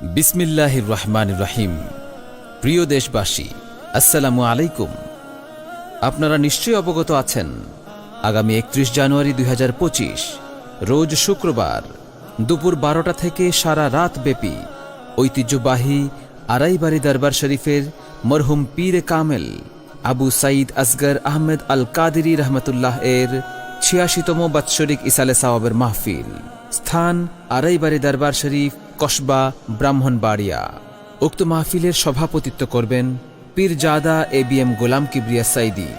বিসমিল্লাহির রহমান রহিম। প্রিয় দেশবাসী, আসসালামু আলাইকুম। আপনারা নিশ্চয়ই অবগত আছেন, আগামী একত্রিশ জানুয়ারি দুই হাজার পঁচিশ, রোজ শুক্রবার, দুপুর বারোটা থেকে সারা রাত ব্যাপী, ঐতিহ্যবাহী আড়াইবাড়ি দরবার শরীফের মরহুম পীর কামেল আবু সাইদ আসগর আহমেদ আল কাদেরি রহমতুল্লাহ এর ছিয়াশিতম বাৎসরিক ইসালে সাওয়াবের মাহফিল। স্থান আড়াইবাড়ি দরবার শরীফ কসবা, ব্রাহ্মণবাড়িয়া। উক্ত মাহফিলের সভাপতিত্ব করবেন Pirzada A B M Golam Kibria Saidi.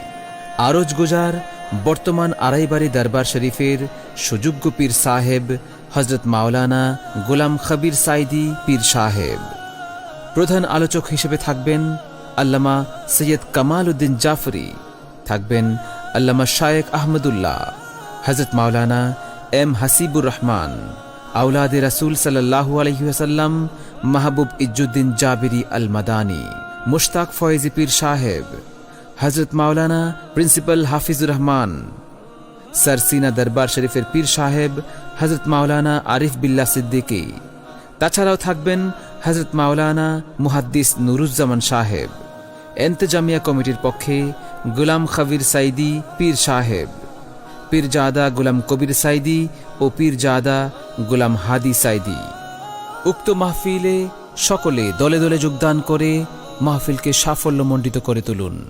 আরজ গুজার বর্তমান আড়াইবাড়ি দরবার শরীফের সুযোগ্য পীর সাহেব হজরত মাওলানা গোলাম খবির সাইদি পীর সাহেব। প্রধান আলোচক হিসেবে থাকবেন আল্লামা সৈয়দ কামাল উদ্দিন জাফরি। থাকবেন আল্লামা শায়েক আহমদুল্লাহ, হজরত মাওলানা এম হাসিবুর রহমান। আউলাদে রাসুল সাল্লাহু আলহিহাসাল্লাম মাহবুব ইজ্জুদ্দিন জাবিরি আল মাদানি মুশতাক ফয়েজি পীর সাহেব হজরত মাওলানা প্রিন্সিপাল হাফিজুর রহমান সারসিনা দরবার শরীফের পীর সাহেব হজরত মাওলানা আরিফ বিল্লা সিদ্দিকী তাছাড়াও থাকবেন হজরত মাওলানা মুহাদ্দিস নুরুজ্জামান সাহেব এন্তেজামিয়া কমিটির পক্ষে গুলাম খবির সাইদি পীর সাহেব পীরজাদা গুলাম কবির সাইদি ও পীরজাদা গুলাম হাদি সাইদি। উক্ত মাহফিলে সকলে দলে দলে যোগদান করে মাহফিলকে সাফল্যমণ্ডিত করে তুলুন।